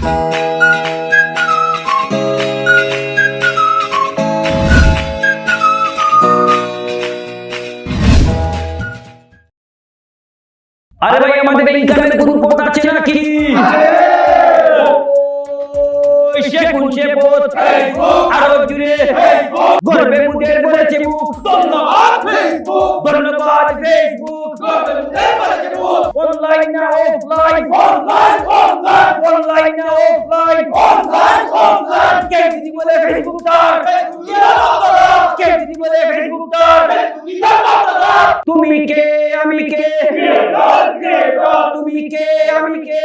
আরে ভাই আমাদের ইনকামের কোনো পথ আছে নাকি ওই সেগুন সেবত আরও জুড়ে গর্বে মুদের বলেছে মুখ ধন্যবাদ ফেসবুক ধন্যবাদ ফেসবুক অনলাইন না অফলাইন অনলাইন অনলাইন অনলাইন না অফলাইন অনলাইন অনলাইন কে যদি বলে ফেসবুক তার কে যদি বলে ফেসবুক তার তুমি কে আমি কে তুমি কে আমি কে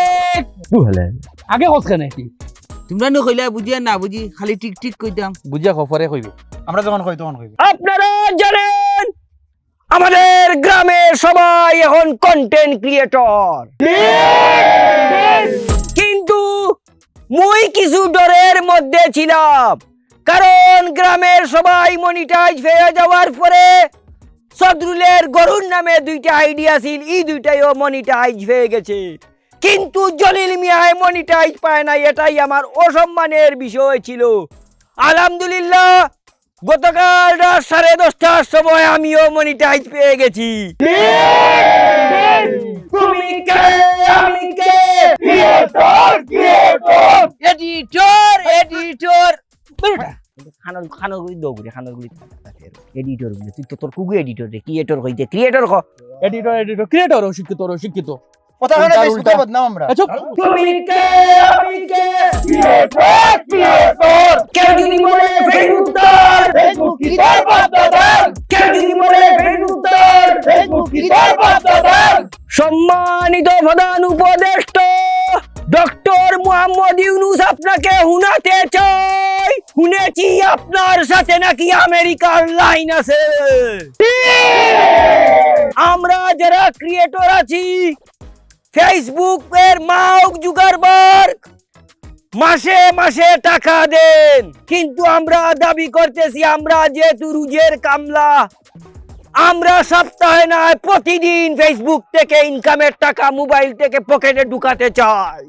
আগে কস কেন কি? তোমরা নো কইলা বুঝিয়া না বুঝি খালি টিক টিক কইতাম বুঝিয়া খবরে কইবি। আমরা যখন কই তখন কইবি। আপনারা জানেন আমাদের গ্রামে সবাই এখন কন্টেন্ট ক্রিয়েটর কিন্তু মুই কিছু ডরের মধ্যে ছিলাম কারণ গ্রামের সবাই মনিটাইজ হয়ে যাওয়ার পরে সদরুলের গরুর নামে দুইটা আইডিয়া ছিল এই দুইটাইও মনিটাইজ হয়ে গেছে। কিন্তু জলিল মিয়ায় মনিটাইজ পায় না এটাই আমার অসম্মানের বিষয় ছিল। আলহামদুলিল্লাহ গতকাল রাত সাড়ে দশটার সময় আমিও মনিটাইজ পেয়ে গেছি। তুমি কে আমি কে এডিটর এডিটর খানার খানার গুলি দৌড়ে খানার গুলি। এডিটর গুলি তুই তো তোর কুগু এডিটর রে ক্রিয়েটর কইতে ক্রিয়েটর ক। এডিটর এডিটর ক্রিয়েটর অশিক্ষিত অশিক্ষিত। কথা উল্টা, ফেসবুকে বদনাম আমরা। তুমি কে আমি কে? কেউ যদি বলে ফেসবুক তার ফেসবুক কি তার বাপদাদার কেউ যদি বলে ফেসবুক তার ফেসবুক কি তার বাপদাদার সম্মানিত প্রধান উপদেষ্টা ডক্টর মোহাম্মদ ইউনুস আপনাকে হুনাতে চাই। শুনেছি আপনার সাথে নাকি আমেরিকার লাইন আছে। আমরা যারা ক্রিয়েটর আছি ফেসবুক এর মাউক জুগারবার্গ। মাসে মাসে টাকা দেন। কিন্তু আমরা দাবি করতেছি, আমরা যেহেতু রুজের কামলা, আমরা সপ্তাহে নয় প্রতিদিন ফেসবুক থেকে ইনকামের টাকা মোবাইল থেকে পকেটে ঢুকাতে চাই।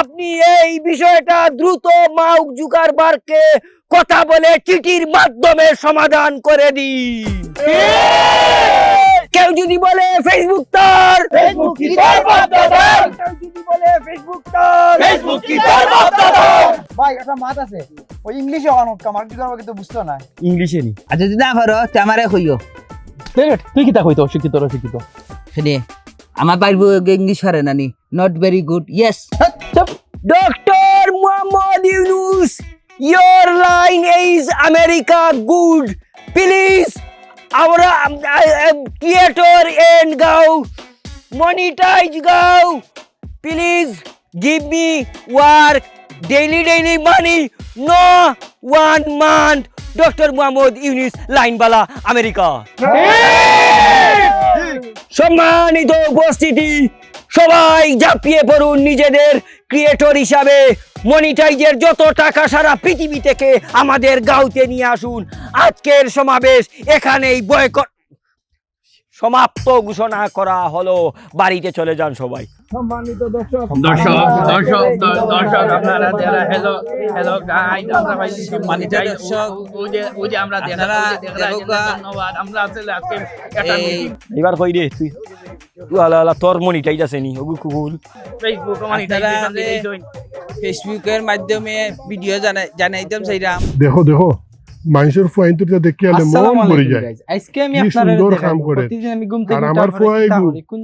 আপনি এই বিষয়টা দ্রুত মাউক জুকারবার্গকে কথা বলে চিঠির মাধ্যমে সমাধান করে দিন। কেউ যদি বলে ফেসবুক তার। ফেসবুক কি তার বাপদাদার? কেউ যদি বলে ফেসবুক তার। ফেসবুক কি তার বাপদাদার? ভাই একটা মাত আছে। ওই ইংলিশে অনেক কামার কি করব কিন্তু বুঝতো না ইংলিশে নি। আর যদি না পারো তে আমারে কইও। তুই কিতা কইতো অশিক্ষিত অশিক্ষিত? শুনে আমার পারব ইংলিশ পারে নানি। Not very good yes Dr. Muhammad Yunus, your line is America good. Please, our um, uh, um, creator and go, monetize go. Please give me work, daily daily money, no one month. Doctor Mohammad Yunus লাইনবালা America সম্মানিত উপস্থিতি সবাই ঝাঁপিয়ে পড়ুন নিজেদের creator হিসাবে। মনিটাইজের যত টাকা সারা পৃথিবী থেকে আমাদের গাউতে নিয়ে আসুন। আজকের সমাবেশ এখানেই বয়কট সমাপ্ত ঘোষণা করা হলো। বাড়িতে চলে যান সবাই। দর্শক দর্শক দ- দর্শক আপনারা যারা হ্যালো হ্যালো গাইড আমরা ভাই সম্মানিত দর্শক, ওই যে ওই যে আমরা দেখা আপনারা ওই যে দেখা দেখো যায়, গা। ধন্যবাদ আমরা আসলে আজকে একটা এবার কই রে তুই? তুই আলা আলা তোর মনিটাইজ আছে নি? ওগু কুকুল ফেসবুক ফেসবুকের মাধ্যমে ভিডিও জানাই জানাইতাম সেইরাম। দেখো দেখো। মানুষের ফুয়াইনটা দেখে আলে মন ভরে যায়। আজকে আমি কি আপনারা সুন্দর কাম করে। প্রতিদিন আমি ঘুম থেকে আর আমার ফুয়া কোন।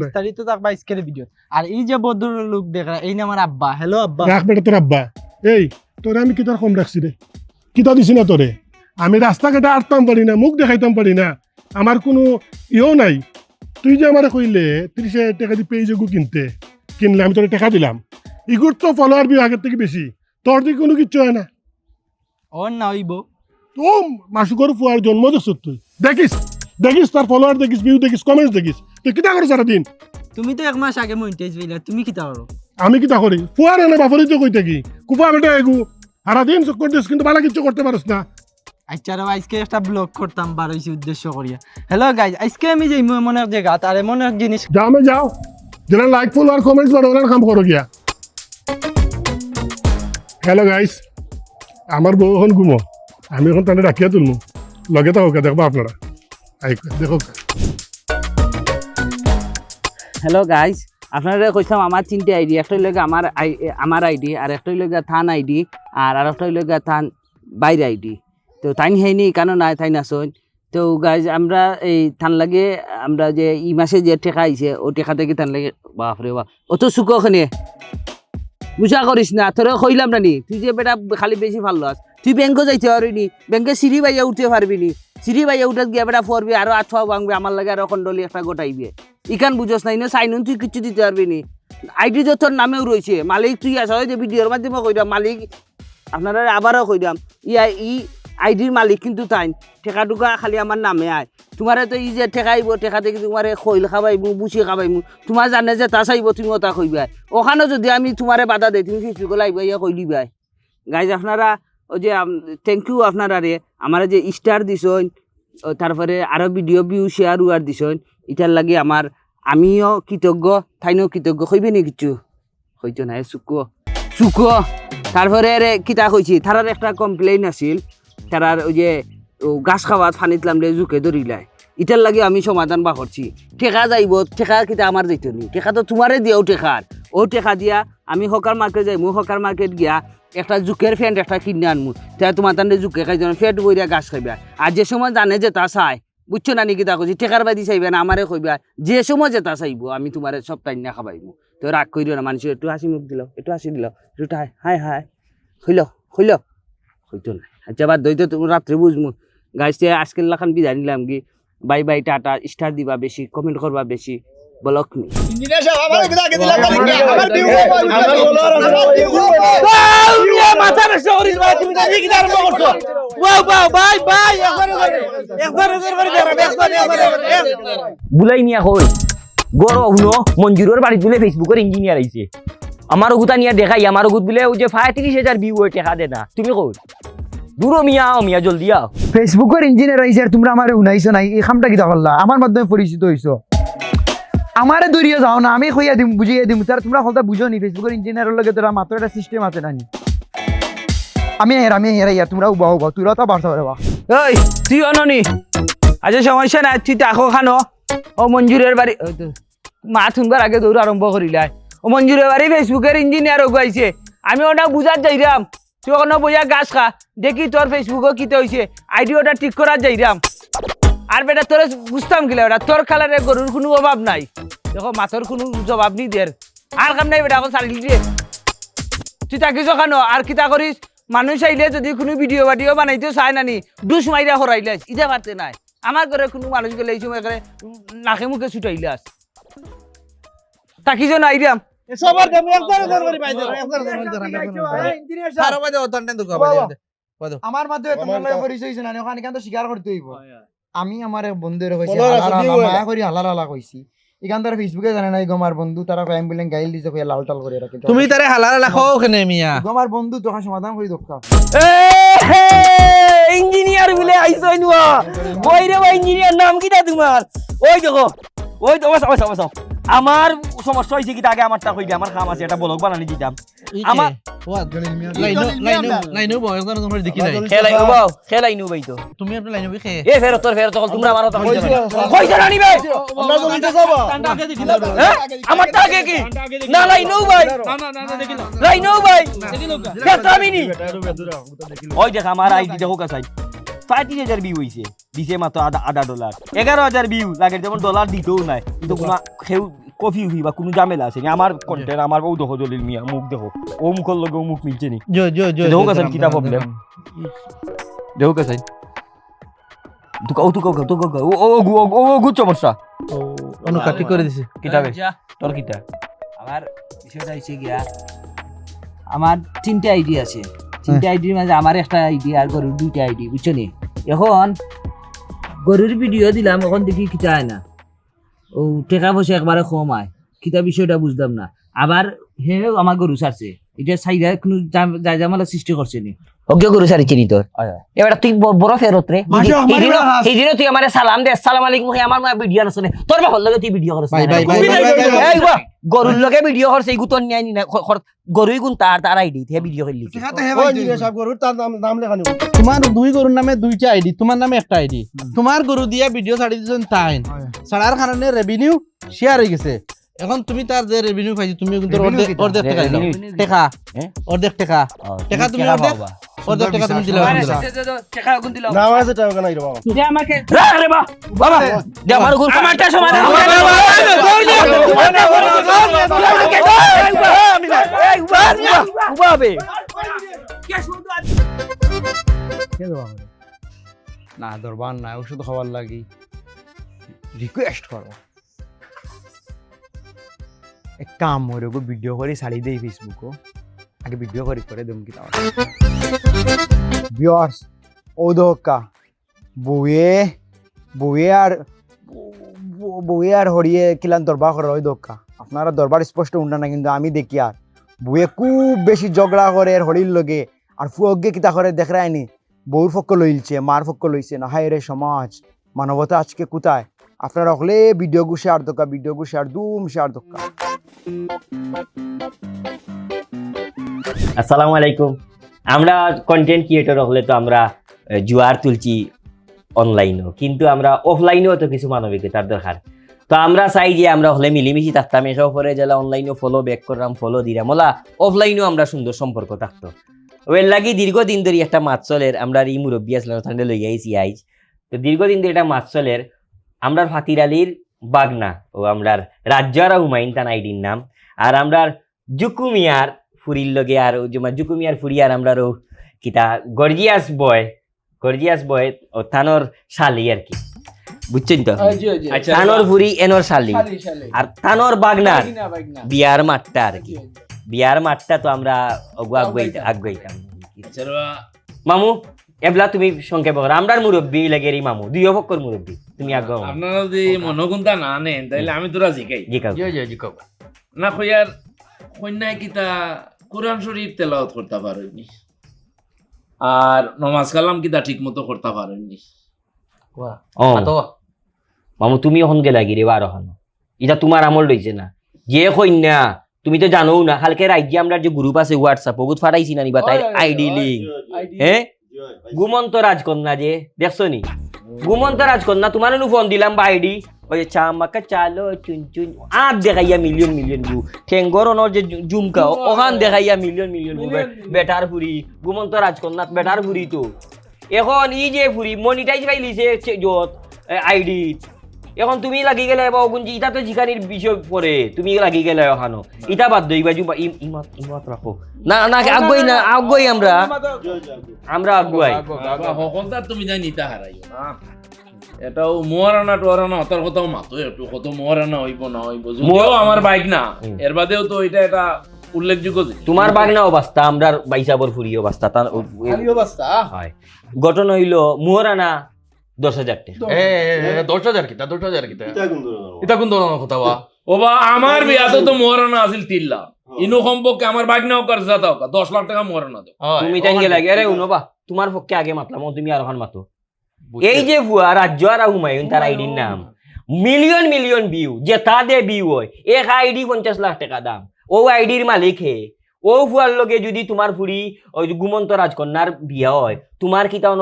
বিস্তারিত থাকবা আজকের ভিডিও আর এই যে ভদ্র লোক দেখা এই না আমার আব্বা। হ্যালো আব্বা। রাখ বেটা তোর আব্বা। এই তোরে আমি কিতার কম রাখছি রে? কিতা দিছি না তোরে? আমি রাস্তাঘাটে আটতাম পারি না মুখ দেখাইতাম পারি না। আমার কোনো ইয়েও নাই। তুই যে আমার কইলে তিরিশ হাজার টাকা দিয়ে পেয়ে যাব কিনতে কিনলে আমি তোর টাকা দিলাম। ইগুর তো ফলোয়ার বি আগের থেকে বেশি। তোর দিকে কোনো কিচ্ছু হয় না হইব। তো মাসুকর ফুয়ার জন্ম দেখছ তুই। দেখিস দেখিস তার ফলোয়ার দেখিস ভিউ দেখিস কমেন্টস দেখিস তুই কিতা করো সারাদিন? তুমি তো এক মাস আগে মনিটাইজ পেলা তুমি কিতা করো আমি কিতা করি ফুয়ার এনে বাপরি তো কই থাকি কুপা বেটা এগু সারাদিন চক্কর দিস কিন্তু ভালো কিছু করতে পারিস না। আচ্ছা রে আজকে একটা ব্লগ করতাম বারোইছি উদ্দেশ্য করিয়া হ্যালো গাইজ আজকে আমি যে এমন এক জায়গা তার এমন এক জিনিস যাও আমি যাও। যেটা লাইক ফলোয়ার কমেন্টস বাড়ো ওনার কাম করো গিয়া হ্যালো গাইস আমার বউ এখন ঘুমো। আমি এখন তাহলে রাখিয়া তুলমু। লগে থাকো দেখব আপনারা দেখো হ্যালো গাইস আপনারা কইতাম আমার তিনটে আইডি একটা গিয়ে আমার আমার আইডি আর একটা গিয়ে থান আইডি আর আর একটা গিয়ে থান বাইরে আইডি তো তাই হেনি কেন নাই তাই নাচন তো গাইজ আমরা এই থান লাগে, আমরা যে ই মাসে যে টেকা আইছে ও টেকা থেকে থান লাগে? বাপরে বাপ। অত সুখ ওখানে বুঝা করিস না, তোরে কইলাম না নি। তুই যে বেটা খালি বেশি ভালো আস তুই ব্যাংকে যাইতে পারবি ব্যাংকে সিঁড়ি বাইয়া উঠতে পারবি নি। সিঁড়ি বাইয়া উঠে গিয়ে বেটা পড়বি, আরও আঠা ভাঙবে, আমার লাগে আরও খন্ডলি একটা গোটাইবে। ইকান বুঝোস নাই না, সাইনুন তুই কিচ্ছু দিতে পারবি নি। আইডি তো তোর নামেও রয়েছে। মালিক তুই আস যে ভিডিওর মাধ্যমে কইরাম, মালিক, আপনারা আবারও কইরাম, ইয়া, ই আইডির মালিক কিন্তু তাই টেকা টুকা খালি আমার নামে আয় তোমারে তো ই যে ঠেকাইব ঠেকা থেকে তোমারে খৈল খাবাইমু বুচি খাবাইমু তোমার জানে যে তা চাইব তুমি ওটা কইবা ওখানে যদি আমি তোমারে বাধা দেই, তুমি ফেসবুকে লাইব ইয়া কই দিবাই গাইজ আপনারা ওই যে থ্যাংক ইউ আপনারা রে আমার যে স্টার দিছন ও তারপরে আরও ভিডিও ভিউ শেয়ার উয়ার দিছন ইটার লাগে আমার আমিও কৃতজ্ঞ, তাইনও কৃতজ্ঞ। কইবে নি কিছু হইতো নাই, চুক। চুক। তারপরে কিতা কইছি তারার একটা কমপ্লেইন আছিল। তারার ওই যে গাছ খাওয়াত ফানিত লামলে জুকে ধরিলাই। ইটার লাগে আমি সমাধান বা করছি ঠেকা যাইব টেকা কিতা আমার যাইতো নি। টেকা তো তোমারে দিয়াও টেকার ও ঠেকা দিয়া, আমি হকার মার্কেট যাইমু হকার মার্কেট গিয়া একটা জুকের ফ্যান্ট একটা কিনে আনমু। তাই তোমার তান্ডে জুকে খাই যেন ফ্যাট বইরা গাছ খাইবা। আর যে সময় জানে যে তা চাই বুঝছ না নাকি তা টেকার বাদি চাইবে না আমারে কইবা যে সময় যে তা চাইব, আমি তোমারে সব টাইম না খাবাইবো তো রাগ করিও না মানুষ একটু হাসি মুখ দিল একটু হাসি দিল। High high. হাই হইল হইল হইতো না আচ্ছা দইতো তুমি রাত্রে বুঝমু গাইছে আজকের লাখান বিদায় নিলাম কি বাই বাই টাটা স্টার দিবা বেশি কমেন্ট করবা বেশি ব্লক কি একবার বুলাই নিয়া হল গড় হুনো মঞ্জুরের বাড়ি বলে ফেসবুকের ইঞ্জিনিয়ার আইছে আমার গুতা নিয়া দেখাই আমার গুত বলে ওই যে ফায় তিরিশ হাজার ভিউ ওই টেকা দে না তুমি কই দূরো মিয়া আও মিয়া জলদি আও। ফেসবুকের ইঞ্জিনিয়ার আইছে আর তোমরা আমারে শুনাইছো নাই এই কামটা কিতা করলা আমার মাধ্যমে পরিচিত হইছো আমারে দূরিয়ে যাও না আমি কইয়া দিম বুঝিয়ে দিম। তার তোমরা কথা বুঝো নি ফেসবুকের ইঞ্জিনিয়ারের লগে তোরা মাত্র একটা সিস্টেম আছে নানি আমি হের আমি হেরা ইয়া তোমরা উবাও উবাও তোরা তো বাড়তে পারবা ওই তুই অননি আজ সমস্যা নাই তুই তাকো খানো ও মঞ্জুরের বাড়ি মা শুনবার আগে দৌড় আরম্ভ করিলাই ও মঞ্জুরের বাড়ি ফেসবুকের ইঞ্জিনিয়ার গাইছে আমি ওটা বুঝার যাইরাম তুই ওখানে বইয়া গাছ খা। দেখি তোর ফেসবুকও কিতে হয়েছে আইডি ওটা ঠিক করার যাইরাম আর বেটা তোর বুঝতাম গেলে ওটা তোর খালারে গরুর কোনো অভাব নাই। দেখো মাথর কোনো জবাব নি দের আর কাম নাই বেটা এখন সারি দিয়ে তুই তাকিস খানো আর কিতা করিস মানুষ আইলে যদি কোনো ভিডিও বাডিও বানাইতেও চায় নানি। ডুস মাইরা হরাইলাস ইটা পারতে নাই। আমার ঘরে কোনো মানুষ গেলে এই সময় করে নাকে মুখে ছুটাইলাস তাকিস না আইরাম আমার মাধ্যমে তোমরা পরিচয় হইছো না ওখানে কেন স্বীকার করতে হইব। আমি আমার এক বন্ধুরে কইছি হালার হালা, মায়া করি হালা কইছি। এখান তারা ফেসবুকে জানে না গমার বন্ধু তারা কয় অ্যাম্বুলেন্স গাইল দিছে কইয়া লাল টাল করে রাখি। তুমি তারে হালার লাখো ওখানে মিয়া? গমার বন্ধু তখন সমাধান করি দক্ষা ইঞ্জিনিয়ার বলে আইছো নুয়া ওই রে ভাই ইঞ্জিনিয়ার নাম কিটা তোমার? ওই দেখো ওই তো বসাও বসাও বসাও আমার সমস্যা হয়েছে কি আগে আমারটা কই আমার কাম আছে এটা ব্লগ বানানি দিতাম। আমার হ্যাঁ? আমার আইডি দেখো কাছাই পঁয়ত্রিশ হাজার ভিউ হয়েছে দিছে মাত্র আধা আধা ডলার এগারো হাজার ভিউ লাগে যেমন ডলার দিতেও নাই। কিন্তু কোনো কফি উফি বা কোনো ঝামেলা আছে নি। আমার কন্টেন্ট আমার ও দেখো জলিল মিয়া মুখ দেখো। ও মুখের লগে ও মুখ মিলছে নি। জো জো জো দেখো কাছাই কিতা প্রবলেম দেখো কাছাই তুকা ও তুকা তো ও ও ও ও গুড সমস্যা। অনুকা ঠিক করে দিছি। কিতাবে তোর কিতা? আমার বিষয়টা হচ্ছে গিয়া আমার তিনটা আইডি আছে। তিনটা আইডির মাঝে আমার একটা আইডি আর গরুর দুইটা আইডি, বুঝছ নি? এখন গরুর ভিডিও দিলাম, এখন দেখি কিতা হয় না। ও, টাকা পয়সা একবারে কম আয় কিতা বিষয়টা বুঝলাম না। আবার হে আমার গরু ছাড়ছে। এটা সাইডে কোনো যাই জামালা সৃষ্টি করছে নি। অজ্ঞ গরু সারি চিনি তোর। এবার তুই বড় ফেরত রে তুই আমারে সালাম দে আসসালাম আলাইকুম হে আমার মা ভিডিও নছনে তোর বাপর লগে তুই ভিডিও করছ গরুর লগে ভিডিও করছ এই গুতন নিয়াই না খ- খ- গরুই গুণ তার তার আইডি তে ভিডিও করলি তোমার দুই গরুর নামে দুইটা আইডি তোমার নামে একটা আইডি তোমার গরু দিয়া ভিডিও ছাড়ি দিয়েছেন তাই ছাড়ার কারণে রেভিনিউ শেয়ার হয়ে গেছে। এখন তুমি তার যে রেভিনিউ পাইছি তুমি কিন্তু অর্ধেক অর্ধেক টাকা দিলাম টাকা হ্যাঁ? অর্ধেক টাকা টাকা তুমি অর্ধেক অর্ধেক টাকা তুমি দিলা টাকা গুণ দিলাম দে আমাকে রাখ রে বাবা দে আমার আমারটা সমান না দরবার না ওষুধ খাওয়ার লাগি রিকোয়েস্ট করো এক কাম গো ভিডিও করে ছাড়ি দেই ফেসবুকও আগে ভিডিও করে করে দেম কি তাও ভিউয়ার্স ও দোকা বউয়ে বউয়ে আর বউ- বউয়ে আর হরিয়ে কিলান দরবার করে ওই দোকা আপনারা দরবার স্পষ্ট উন্না না কিন্তু আমি দেখি আর বউয়ে খুব বেশি ঝগড়া করে আর হরির লগে। আর ফুয়গে কিতা করে দেখ রায়নি বউর পক্ষ লইলছে মার পক্ষ লইছে না হায় রে সমাজ মানবতা আজকে কোথায়? আপনারা হলে ভিডিও গু শেয়ার দোকা ভিডিও গু শেয়ার দুম শেয়ার দোকা। আসসালামু আলাইকুম। আমরা কন্টেন্ট ক্রিয়েটর হলে তো আমরা জুয়ার তুলছি অনলাইনও কিন্তু আমরা অফলাইনেও তো কিছু মানবিকতার দরকার। তো আমরা চাই যে আমরা হলে মিলিমিশি থাকতাম, এসব পরে জেলা অনলাইনেও ফলো ব্যাক করলাম ফলো দিলাম ওলা অফলাইনেও আমরা সুন্দর সম্পর্ক থাকতো। ওর লাগি দীর্ঘদিন ধরে একটা মাছ চলের, আমরা এই মুরব্বী আসলাম, ওখানে লই আইসি আইজ। তো দীর্ঘদিন ধরে একটা মাছ চলের আমরা ফাতির আলীর বাগনা ও আমরার রাজ্য আর হুমায়ুন তান আইডির নাম আর আমরার জুকুমিয়ার ফুরির লগে আর জমা জুকুমিয়ার ফুরি আর আমরা কিতা গর্জিয়াস বয় গর্জিয়াস বয় ও থানোর শালি আর কি বুঝছেন তো আচ্ছা থানোর ফুরি এনর শালি আর থানোর বাগনার বিয়ার মাঠটা আর কি বিয়ার মাঠটা তো আমরা আগুয়াই আগুয়াইতাম আচ্ছা মামু এবলা তুমি সংক্ষেপ করো। আমরার মুরব্বী লাগেরই মামু দুই পক্ষর মুরব্বী তুমি আগ আপনারা যদি মনোগুণটা না নেন তাহলে আমি তোরা জিকাই। জি কাকু না কইয়ার কন্যায় কিতা কোরআন শরীফ তেলাওয়াত করতে পারেননি? আর নমাজ কালাম কিতা ঠিক মতো করতে পারেননি? মামু তুমি এখন গেলা গিরে বার এখন এটা তোমার আমল রয়েছে না। যে কন্যা তুমি তো জানো না কালকে রাজ্যে আমরা যে গ্রুপ আছে হোয়াটসঅ্যাপ ওগুত ফাটাইছি না নিবা তাই আইডি লিঙ্ক হ্যাঁ গুমন্ত রাজকন্যা যে দেখছ নি গুমন্ত রাজকন্যা তোমার ফোন দিলাম বা আইডি ওই চামাকা চালো চুন চুন আপ দেখাইয়া মিলিয়ন মিলিয়ন ভিউ ঠেঙ্গরনের যে জুমকা ওখান দেখাইয়া মিলিয়ন মিলিয়ন ভিউ বেটার ফুরি গুমন্ত রাজকন্যা বেটার ফুরি তো। এখন ই যে ফুরি মনিটাইজ পাইলিছে যত আইডি এখন তুমি লাগি গেলে বা ওগুন ইটা তো জিকানির বিষয় পরে। তুমি লাগি গেলে ওখানো ইটা বাদ দই বাজু ইমত ইমত রাখো। না না আগুয়াই না আগুয়াই আমরা। আমরা আগুয়াই সকলটা তুমি যাই নিতে হারাইও এটাও মোয়ারানা টোয়ারানা হতার কথাও মাতো একটু কত মোয়ারানা হইব না হইব যদিও আমার বাইক না। এর বাদেও তো এটা এটা উল্লেখযোগ্য। তোমার বাগনা অবস্থা আমরা বাইসাবর ফুরি অবস্থা তার হয়। গঠন হইল মুহরানা দশ হাজার দশ হাজার কিতা দশ হাজার কিতা এটা কোন ধরনের কথা বা। ওবা আমার বিয়াতে তো মোহরানা আছিল তিন লাখ ইনু সম্পর্কে আমার বাইক নাও কাজ যাতা হোক দশ লাখ টাকা মোহরানা দেও তুমি তাই গেলে আরে উনবা তোমার পক্ষে আগে মাতলাম। ও তুমি আর ওখান মাতো। এই যে ভুয়া রাজ্য আর হুমায়ুন তার আইডির নাম। Million million view. যে তা দে ভিউ হয়। এক আইডি পঞ্চাশ লাখ টাকা দাম। ও আইডির মালিক হে ও ফুয়ার লগে যদি তোমার ফুরি ওই গুমন্ত রাজকন্যার বিয়া হয় তোমার কি তাও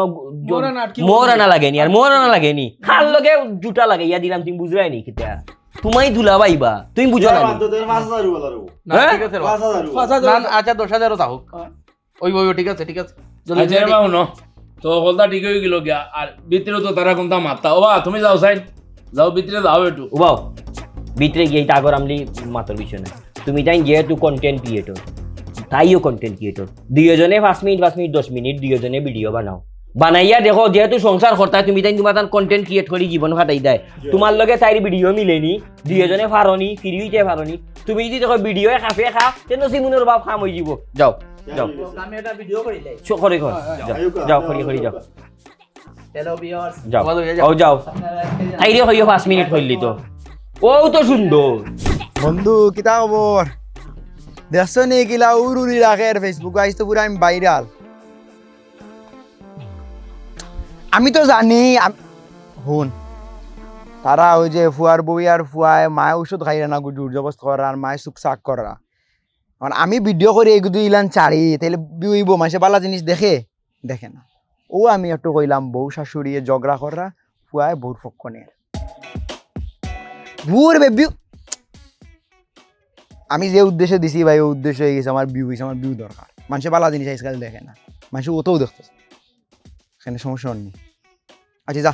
মোর আনা লাগেনি আর মোর আনা লাগেনি খার লগে জুতা লাগে ইয়া দিলাম তুমি বুঝলাই নি কিতা? তুমি দুলা পাইবা তুমি বুঝো না হ্যাঁ? ঠিক আছে র। না, না, আচ্ছা দশ হাজারও থাকুক ওই ওই ঠিক আছে ঠিক আছে। আচ্ছা তো হলদা ঠিক হয়ে গেল গিয়া আর ভিতরে তো তারা কোনটা মাত্তা ওবা তুমি যাও সাইড। যাও ভিতরে যাও একটু। উবাও ভিতরে গিয়ে তাগর আমলি মাতর বিষয় না তুমি তাই যেহেতু কন্টেন্ট ক্রিয়েটর তাইও কন্টেন্ট ক্রিয়েটর দুইজনে পাঁচ মিনিট পাঁচ মিনিট দশ মিনিট দুইজনে ভিডিও বানাও। বানাইয়া দেখো যেহেতু সংসার করতা তুমি তাই তোমার তার কন্টেন্ট ক্রিয়েট করে জীবন ফাটাই দেয়। তোমার লগে তাইর ভিডিও মিলেনি দুইজনে ফারনি ফিরি হইতে ফারনি তুমি যদি দেখো ভিডিও খাফে খা তেন সিমুনের বাপ খাম হয়ে যাব। যাও যাও। করে কর যাও, করি করি যাও। যাও যাও। তাইরে হইও পাঁচ মিনিট হইলি তো। ও তো সুন্দর বন্ধু কিতা খবর দেখছ নি কিলা উর উড়ি রাখে ফেসবুক আইস তো আমি ভাইরাল আমি তো জানি শুন তারা ওই যে ফুয়ার বই আর ফুয়ায় মায় ওষুধ খাই না জোর জবস্ত করা আর মায় সুখ সাক করা কারণ আমি ভিডিও করে এগুলো ইলান চারি তাহলে বিউইব মাসে বালা জিনিস দেখে দেখে না ও আমি একটু কইলাম বউ শাশুড়ি ঝগড়া করা ফুয়ায় বউর পক্ষণের ভুর বেবি আমি যে উদ্দেশ্যে দিছি ভাই ওই উদ্দেশ্য হয়ে গেছে, আমার ভিউ হয়েছে আমার ভিউ দরকার। মানুষের বালা জিনিস আজকাল দেখে না। মানুষ ওতেও দেখতেছে। এখানে সমস্যা নেই আচ্ছা যা।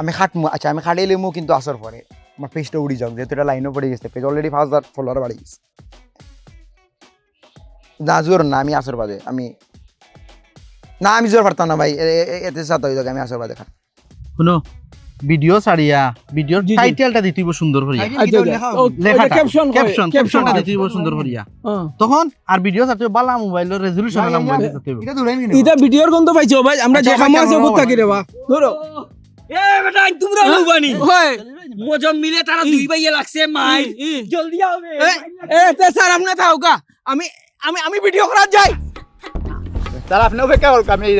আমি খাটমু আচ্ছা আমি খাটিয়ে লিমু, কিন্তু আসার পরে। আমার পেজটা উড়ি যাক, যেহেতু এটা লাইনও পড়ে গেছে। পেজ অলরেডি পাঁচ হাজার ফলোয়ার বাড়ি গেছে। না, জোর না, আমি আসর বাদে। আমি না, আমি জোর পারতাম না ভাই। এতে সাথে হয়ে যাক, আমি আসর বাদে খাট। শুনো ভিডিও ছাড়িয়া ভিডিওর টাইটেলটা দিতে হইব সুন্দর করিয়া। লেখাটা ক্যাপশন ক্যাপশন ক্যাপশনটা দিতে হইব সুন্দর করিয়া। তখন আর ভিডিও ছাড়তে বালা মোবাইলের রেজলিউশন না মোবাইল ছাড়তে এটা ভিডিওর গন্ধ পাইছো ভাই আমরা যে ভাই, আছে ক্যামেরা থাকি রে বা। ধরো। এ বেটা তোমরা লুবানি হয়। মজম মিলে তারা দুই ভাইয়ে লাগছে মাই। জলদি হবে এ তে স্যার আপনি খাওকা আমি আমি আমি ভিডিও করা যাই। স্যার আপনি অপেক্ষা করুন আমি এই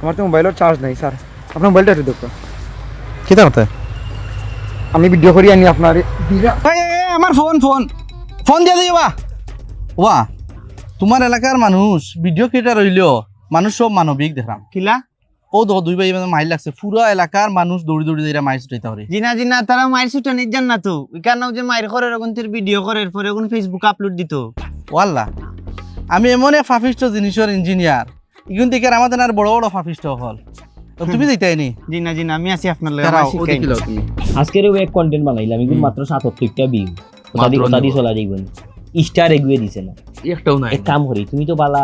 আমার তো মোবাইলের চার্জ নাই স্যার। আপনার মোবাইলটা একটু দেখো। কিতা কথা আমি ভিডিও করি আনি আপনার আমার ফোন ফোন ফোন দিয়ে দিবা ওয়া তোমার এলাকার মানুষ ভিডিও ক্রিয়েটার হইলেও মানুষ সব মানবিক দেখলাম। কিলা? ও দো দুই ভাই মাইল লাগছে। পুরো এলাকার মানুষ দৌড়ি দৌড়ি দিয়ে মাইল ছুটাইতে পারে। জিনা জিনা তারা মায়ের ছুটা নিজ জান না তো। কেন যে মায়ের করে ওরকম তোর ভিডিও করে পরে ওরকম ফেসবুক আপলোড দিত। ওয়াল্লা আমি এমন এক ফাফিষ্ট জিনিসের ইঞ্জিনিয়ার ইগুন থেকে আমাদের আর বড় বড় ফাফিষ্ট হল। তুমি যেটাই নি জিনা জিনা আমি আছি আপনার লগে তুমি। আজকের এক কন্টেন্ট বানাইলাম এগুলো মাত্র সাতাত্তরটা বিউ মাত্র ওটা দিয়ে নেব। চলা যাইব স্টার এগুয়ে দিছে না। একটাও নাই। এক কাম করি তুমি তো বালা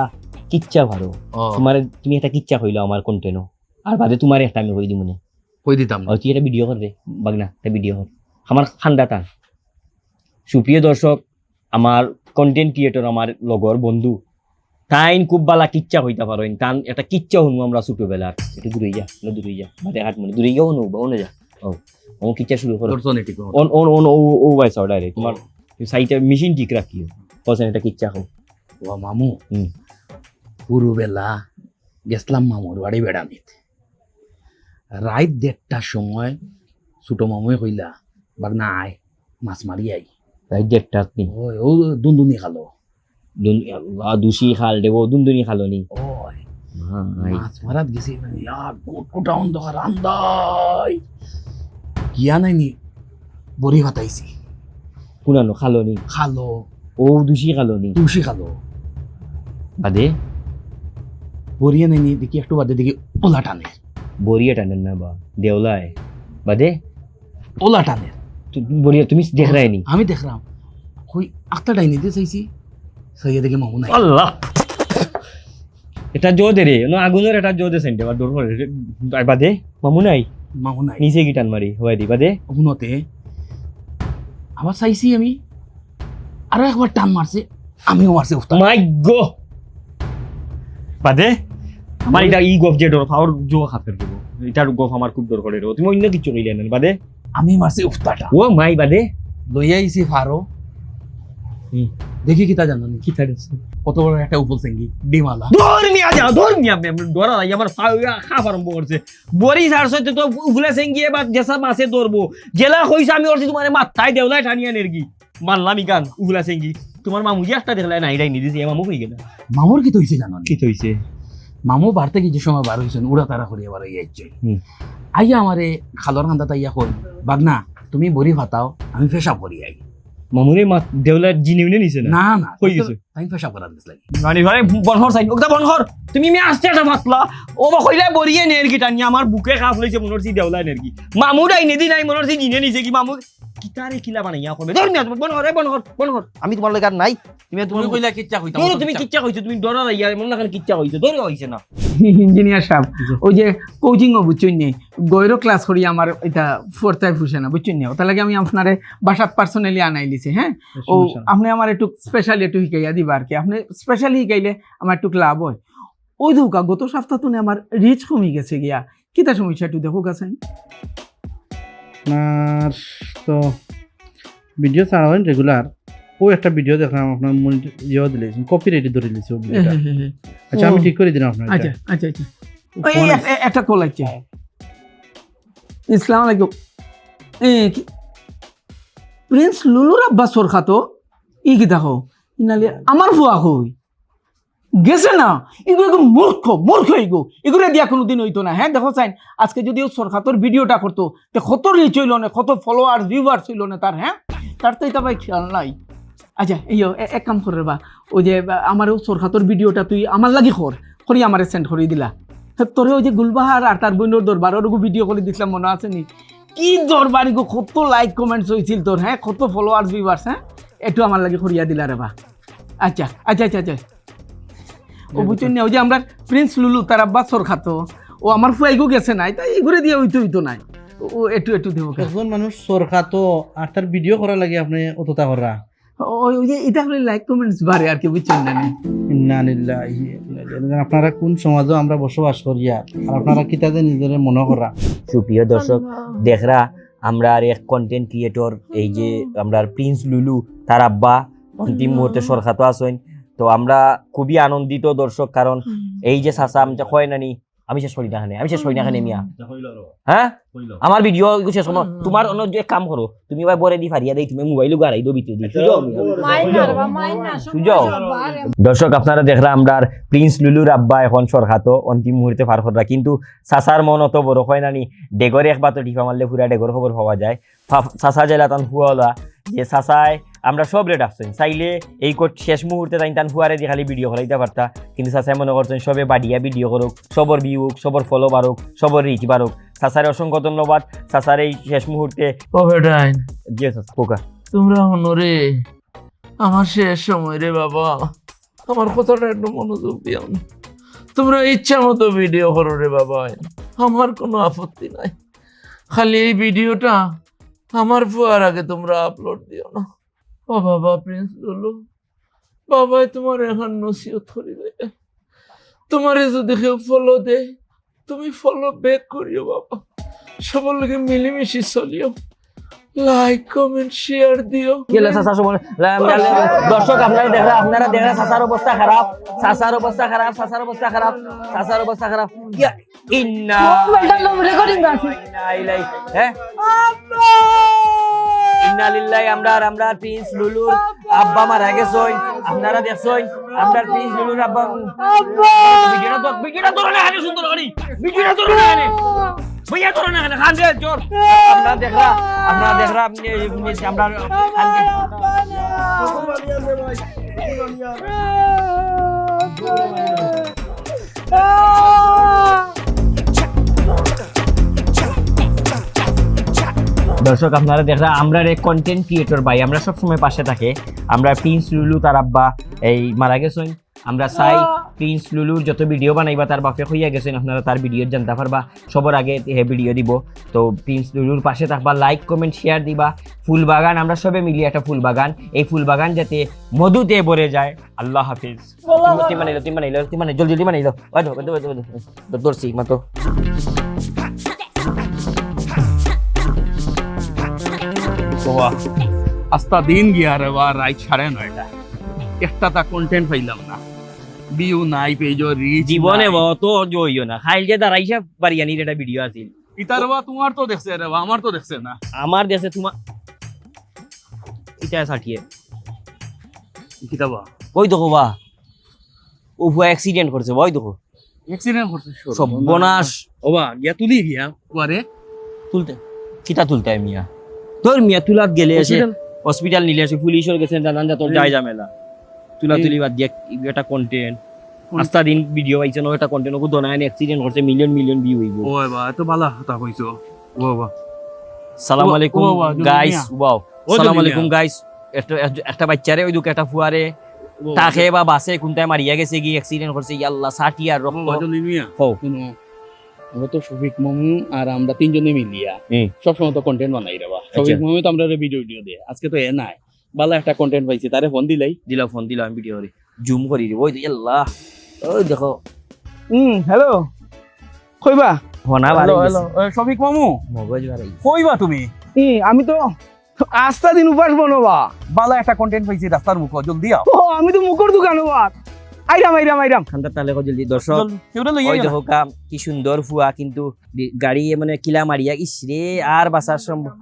কিচ্ছা ভালো। তোমার তুমি একটা কিচ্ছা কইলো আমার কন্টেন্ট আর বাদে তোমার একটা আমি কই দিব মনে কই দিতাম? আর তুই একটা ভিডিও করবে বাগনা একটা ভিডিও কর। আমার ঠান্ডা টান। সুপ্রিয় দর্শক আমার কন্টেন্ট ক্রিয়েটর আমার লগর বন্ধু তাইন খুব বালা কিচ্ছা হইতে পারো তান একটা কিচ্ছা শুনব আমরা ছোটবেলার। একটু দূরে যা না দূরে যা বাদে হাট মনে দূরে গিয়েও শুনব ওনে যা। ও ও কিচ্ছা শুরু করো। অন অন অন ও ও ভাইস অর্ডারে তোমার সাইটে মেশিন ঠিক রাখিও। কসেন এটা কিচ্ছা হোক ও মামু হুম। পুরোবেলা গেছিলাম মামুর বাড়ি বেড়ানিতে রাত দেড়টার সময় ছোট মামুই কইলা বাগনা আয় মাছ মারি আই। ডেটটা আপনি ওই ও দুন্দুনি খালো। দুষি খাল দেবো দুন্দুনি খালো নি ওই মাছ মারাত গেছি ইয়ার গোটা অন্ধকার আন্দাই গিয়া নাইনি বড়ি ভাতাইছি। পুরানো খালো নি খালো। ও দুষি খালো নি তুলসী খালো। বাদে? বড়িয়ে নাইনি দেখি একটু বাদে দেখি ওলা টানে। বরিয়া টানেন না বা দেওলায়। বাদে? ওলা টানে। বরিয়া তুমি দেখ রায় নি? আমি দেখলাম কই আটটা ডাইনি দিয়ে চাইছি। সাইয়া দেখে মামু নাই। আল্লাহ। এটা জো দে রে ন আগুনের এটা জো দে সেন্টে বা আর বাদে মামু নাই? মামু নাই। নিচে গিটান মারি হওয়াই দি আবার চাইছি আমি আরও একবার টান মারছে আমিও মারছে উস্তাদ। মাই গো! বাদে আমার এটা ই গফ যে ডর ফাওয়ার জো খাতের দেবো এটার গফ আমার খুব দর করে তুমি অন্য কিছু কইলে না বাদে। আমি মারছি উস্তাটা ও মাই বাদে। লইয়া আইছি ফারো। দেখি কিতা জানো নি? কি কত বড় একটা উপল সেঙ্গি ডিমালা। ধর মিয়া যাও ধর মিয়া ধরা নাই আমার খাপ আরম্ভ করছে। বরি সার সাথে তো উগলা সেঙ্গিয়ে বা জেসা মাছে ধরবো। জেলা কইছে আমি ওরছি তোমার মাথায় দেওলাই টানিয়া নেরগি মানলাম ইগান উগলা সেঙ্গি। তোমার মামু যে একটা দেখলাই নাই রাই নিদিছে এ মামু কই গেল? মামুর কি তৈছে জানো নি? কি হইছে মামু বাড়তে কি যে সময় বার হইছেন উড়া তারা করিয়া বার হইয়া যাচ্ছে আইয়া আমারে খালর কান্দা তাইয়া কই বাগনা তুমি বড়ি ভাতাও আমি ফেসা করি আই। মামুরে মা দেওলাই জিনে উনে নিছে না না কই গেছে? আমি পেশাব করার দিস লাগে। মানে বনহর সাইড ওটা বনহর তুমি মি আসতে মাতলা ও বা কইলা বরিয়ে নেরগি টানি আমার বুকে খাপ লইছে মনোর সি নেরগি নেদি নাই মনোর সি নিছে কি মামু কি ইতারে কিলা বানাইয়া করবে ধর মিয়া বন কর এ বন কর বন কর আমি তোমার লাগে আর নাই। তুমি তুমি কইলা কিচ্ছা কইতাম ধরো তুমি কিচ্ছা কইছো তুমি মন লাগান কিচ্ছা কইছো। ধরে হইছে না। ইঞ্জিনিয়ার সাহেব ওই যে কোচিং ও বুঝছেন নি? গৈরো ক্লাস করি আমার এটা ফোর্থায় ফুসে না বুঝছেন নি? ওটা লাগে আমি আপনারে বাসাত পার্সোনালি আনাই লিছি হ্যাঁ ও আপনি আমার একটু স্পেশালি একটু শিখাইয়া দিবা আর কি? আপনি স্পেশালি শিখাইলে আমার একটু লাভ হয়। ওই দুকা গত সপ্তাহ তো আমার রিচ কমে গেছে গিয়া। কিতা সমস্যা? একটু দেখো গেছেন। আপনার তো ভিডিও ছাড়া হয় রেগুলার ও একটা ভিডিও দেখলাম আপনার মনে ইয়ে দিলে কপি রেডি ধরে দিয়েছে আচ্ছা আমি ঠিক করে দিলাম আপনার আচ্ছা আচ্ছা আচ্ছা। একটা কল আছে। ইসলাম আলাইকুম। প্রিন্স লুলুর আব্বা সরখা তো ই কি দেখো? ইনালে আমার ফুয়া কই গেছে না? এগুলো এগুলো মূর্খ মূর্খ এগো এগুলো দিয়া কোনোদিন হইতো না। হ্যাঁ দেখো চাইন, আজকে যদি ও সরকার ভিডিওটা করতো তো কত রিচ হইল না কত ফলোয়ার ভিউয়ার্স হইল না তার হ্যাঁ তার তো এটা ভাই খেয়াল নাই। আচ্ছা এই এক কাম করে বা ওই যে আমার সরকার ভিডিওটা তুই আমার লাগি কর করি আমারে সেন্ড করে দিলা। তোরে ওই যে গুলবাহার আর তার বোনের দরবারের ভিডিও করে দিছিলাম মনে আছে নি? কি দরবার গো কত লাইক কমেন্টস হয়েছিল তোর হ্যাঁ কত ফলোয়ার্স ভিউয়ার্স হ্যাঁ একটু আমার লাগে করিয়া দিলা রে বা। আচ্ছা আচ্ছা আচ্ছা আচ্ছা। ও বুঝছেন না ওই যে আমরা প্রিন্স লুলু তার আব্বা সর খাতো। ও আমার ফুয়াইগো গেছে নাই তাই এগুলো দিয়ে হইতো হইতো নাই। ও একটু একটু দেবো একজন মানুষ সরখা তো আর তার ভিডিও করা লাগে আপনি অতটা করা ওই ওই যে এটা হলে লাইক কমেন্টস বাড়ে আর কি বুঝছেন না। আপনারা কোন সমাজও আমরা বসবাস করি আর আপনারা কিতাতে নিজের মনে করা? সুপ্রিয় দর্শক দেখরা আমরা আর এক কন্টেন্ট ক্রিয়েটর এই যে আমরা প্রিন্স লুলু তার আব্বা অন্তিম মুহূর্তে সরকার তো আসেন তো আমরা খুবই আনন্দিত দর্শক কারণ এই যে সাসা আমি যে কয় নানি আমি শেষ করি না খানে আমি শেষ করি না খানে মিয়া। হ্যাঁ আমার ভিডিও শেষ করো তোমার অন্য যে কাম করো তুমি এবার বরে দি ফারিয়া দেই তুমি মোবাইল গাড়াই দো ভিতরে দি সুযোগ দর্শক আপনারা দেখলাম আমরা প্রিন্স লুলুর আব্বা এখন সরকাতো অন্তিম মুহূর্তে পার করা কিন্তু সাসার মন অত বড় হয় নানি ডেগরে একবার তো টিপা মারলে পুরা ডেগর খবর পাওয়া যায় সাসা জেলা তান ফুয়ালা যে সাসায় আমরা সব রেট আসছেন চাইলে এই কোট শেষ মুহূর্তে তাই তান ফুয়ারে দিয়ে খালি ভিডিও করাইতে পারতা। কিন্তু সাসায় মনে করছেন সবে বাড়িয়া ভিডিও করুক সবর ভিউ হোক সবর ফলো বাড়ুক সবর রিচ বাড়ুক। সাসারে অসংখ্য ধন্যবাদ। সাসার এই শেষ মুহূর্তে ও জি তোমরা হনরে আমার শেষ সময় রে বাবা। আমার কথাটা একটু মনোযোগ দিও না। তোমরা ইচ্ছা মতো ভিডিও করো রে বাবা। আমার কোনো আপত্তি নাই। খালি এই ভিডিওটা আমার ফুয়ার আগে তোমরা আপলোড দিও না। ও বাবা প্রিন্স লুলু। বাবাই তোমার এখন নসিহত করে দেয় তোমারে যদি কেউ ফলো দেয়, তুমি ফলো বেক করিও বাবা। সবার লোকে মিলেমিশে চলিও। লাইক কমেন্ট শেয়ার দিও। গেলে সাসার সময় দর্শক আপনারা দেখরা আপনারা দেখরা সাসার অবস্থা খারাপ। সাসার অবস্থা খারাপ সাসার অবস্থা খারাপ সাসার অবস্থা খারাপ। ইয়া ইন্না ইন্না ইলাই হ্যাঁ? ইন্না লিল্লাহি আমরা আর আমরা প্রিন্স লুলুর আব্বা মারা গেছই আপনারা দেখছই আমরা প্রিন্স লুলুর আব্বা। ভিডিওটা তো ভিডিওটা ধরে না হানি সুন্দর করি। ভিডিওটা ধরে না ভইয়া ধরে না হানি খান দে জোর। দেখরা আপনারা দেখরা আপনি আমরা দর্শক আপনারা দেখরা আমরা এক কন্টেন্ট ক্রিয়েটর ভাই আমরা সবসময় পাশে থাকে। আমরা প্রিন্স লুলু তার আব্বা এই মারা গেছেন। আমরা চাই প্রিন্স লুলুর যত ভিডিও বানাইবা তার বাপে হইয়া গেছেন আপনারা তার ভিডিও জানতে পারবা। সবার আগে হে ভিডিও দিব। তো প্রিন্স লুলুর পাশে থাকবা লাইক কমেন্ট শেয়ার দিবা। ফুল বাগান আমরা সবে মিলিয়ে একটা ফুল বাগান এই ফুল বাগান যাতে মধুতে ভরে যায়। আল্লাহ হাফিজ। তুমি মানাইলো তুমি মানাইলো তুমি মানাই জলদি জলদি ধর। ধরছি মাতো বাবা আস্তা দিন গিয়া রে বা রাইট সাড়ে নয়টা একটা তা কন্টেন্ট পাইলাম না। বিউ নাই পেজ রিচ জীবনে অত জইও না। খাইল যে দাঁড়াইছে বাড়িয়ানির একটা ভিডিও আছিল। ইতার বা তোমার তো দেখছে রে আমার তো দেখছে না। আমার দেশে তোমার এটা সাটিয়ে কিতাবা? ওই দেখো বা। ও ভুয়া অ্যাক্সিডেন্ট করছে ওই দেখো। অ্যাক্সিডেন্ট করছে সব বনাস। ওবা গিয়া তুলি গিয়া কুয়ারে তুলতে। কিতা তুলতে মিয়া? তোর মিয়া তুলাত গেলে এসে হসপিটাল নিলে এসে পুলিশের গেছে জানান যা তোর যায় ঝামেলা। তুলা তুলি বাদ দিয়ে একটা কন্টেন্ট পাঁচটা দিন ভিডিও পাইছে নো একটা কন্টেন্ট ওকে দোনায় অ্যাক্সিডেন্ট করছে মিলিয়ন মিলিয়ন ভিউ হইব ও বা এত ভালো কথা কইছো ও বা। সালাম আলাইকুম গাইস ওয়াও সালাম আলাইকুম গাইস একটা একটা বাচ্চারে ওই দুকে একটা ফুয়ারে তাকে বা বাসে কোনটায় মারিয়া গেছে কি অ্যাক্সিডেন্ট করছে ইয়াল্লাহ ষাটি আর রক্ত হও। আমরা তো শফিক মামু আর আমরা তিনজনে মিলিয়া। সবসময় তো কন্টেন্ট বানাই রে বা। শফিক মামু তো আমরা ভিডিও ভিডিও দিয়ে আজকে তো এ নাই। ভালো একটা কন্টেন্ট পাইছি তারে ফোন দিলাই। দিলাম ফোন দিলাম ভিডিও জুম করি। দিব ওই তো ইয়াল্লাহ ওই দেখো। হুম হ্যালো কইবা? ফোনা ভালো হ্যালো শফিক মামু? মগজ কইবা তুমি? ই আমি তো আস্তা দিন উপাস বনবা। বালা একটা কন্টেন্ট পাইছি রাস্তার মুখ জলদি আও। ও আমি তো মুখর দোকান বাদ আইরাম আইরাম আইরাম। খান্দার তালে জলদি দর্শক? ওই দেখো কাম কি সুন্দর ফুয়া কিন্তু গাড়ি মানে কিলা মারিয়া ইসরে আর বাসার সম্ভব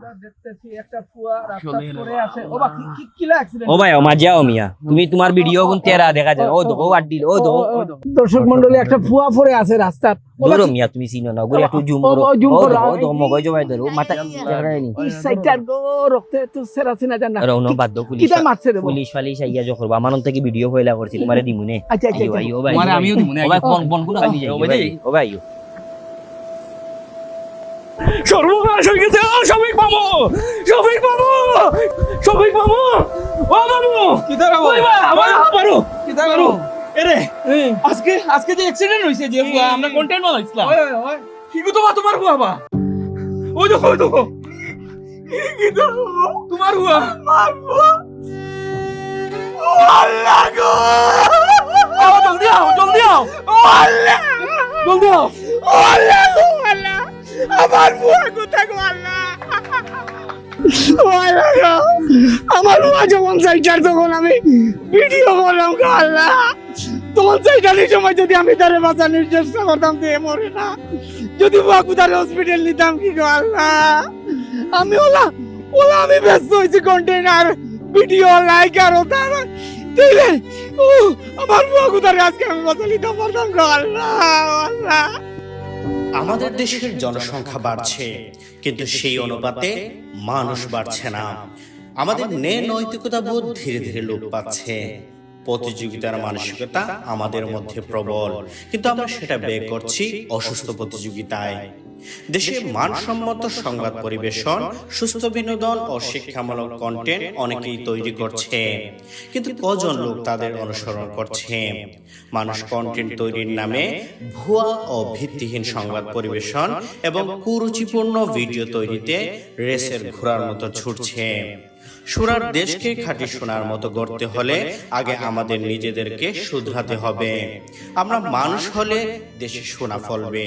ও ভাই ও মিয়া। তুমি তোমার ভিডিও কোন তেরা দেখা যায়? ও দেখো আড্ডিল ও দেখো দর্শক মন্ডলী একটা ফুয়া পড়ে আছে রাস্তার। ও বা দূর মিয়া তুমি চিনো না গুড়ি একটু জুম করো ও করো, ও দেখো মগজ জমাই ধরো মাথা জায়গায় নি এই সাইডটার গো রক্তে তো সেরা সিনা জানা রৌন বাদ্য পুলিশ কিটা মারছে রে? পুলিশ ফালিশ আইয়া যো করবা আমার থেকে ভিডিও হইলা করছি তোমারে দিমুনে আচ্ছা আচ্ছা আইও আচ্ছা। ভাই মানে আমিও দিমুনে, ও ভাই কোন কোন কোন আমি যাই ও ভাই, ও ভাই সর্বনাশ হয়ে গেছে ও শফিক মামু শফিক মামু শফিক মামু ও মামু কি দাঁড়াবো আমার পারো কি দাঁড়াবো এরে আজকে আজকে যে অ্যাক্সিডেন্ট হইছে যে ফুয়া আমরা কন্টেন্ট বানাইছিলাম। কি গো তোমার তোমার হুয়া বা? ওই দেখো ওই দেখো। কি তোমার হুয়া? আমার আল্লাহ গো! ও জলদি আও জলদি আও। আল্লাহ! জলদি আও। আল্লাহ আল্লাহ। আমার বুয়া কোথায় গো আল্লাহ? আমার বুয়া যখন সাইটার তখন আমি ভিডিও করলাম আল্লাহ? তখন সাইটারের সময় যদি আমি তারে বাঁচানোর চেষ্টা করতাম, তো মরে না। যদি বুয়া কোথায় হসপিটাল নিতাম, কি আল্লাহ? আমি ওলা ওলা আমি ব্যস্ত হয়েছি কন্টেনার ভিডিও লাইক আর ওটার দিলে ও আমার বুয়া কোথায় আজকে আমি বাঁচা নিতে পারতাম আল্লাহ? আল্লাহ। আমাদের দেশের জনসংখ্যা বাড়ছে, কিন্তু সেই অনুপাতে মানুষ বাড়ছে না। আমাদের ন্যায় নৈতিকতা বোধ ধীরে ধীরে লোপ পাচ্ছে। প্রতিযোগিতার মানসিকতা আমাদের মধ্যে প্রবল, কিন্তু আমরা সেটা ব্যয় করছি অসুস্থ প্রতিযোগিতায়। দেশে মানসম্মত সংবাদ পরিবেশন সুস্থ বিনোদন ও শিক্ষামূলক কন্টেন্ট অনেকেই তৈরি করছে। কিন্তু কজন লোক তাদের অনুসরণ করছে? মানুষ কন্টেন্ট তৈরির নামে ভুয়া ও ভিত্তিহীন সংবাদ পরিবেশন এবং কুরুচিপূর্ণ ভিডিও তৈরিতে রেসের ঘোরার মতো ছুটছে। সোনার দেশকে খাঁটি সোনার মতো গড়তে হলে আগে আমাদের নিজেদেরকে শুধরাতে হবে। আমরা মানুষ হলে দেশে সোনা ফলবে।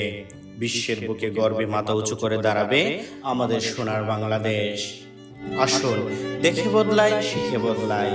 বিশ্বের বুকে গর্বে মাথা উঁচু করে দাঁড়াবে আমাদের সোনার বাংলাদেশ। আসল দেখে বদলাই শিখে বদলাই।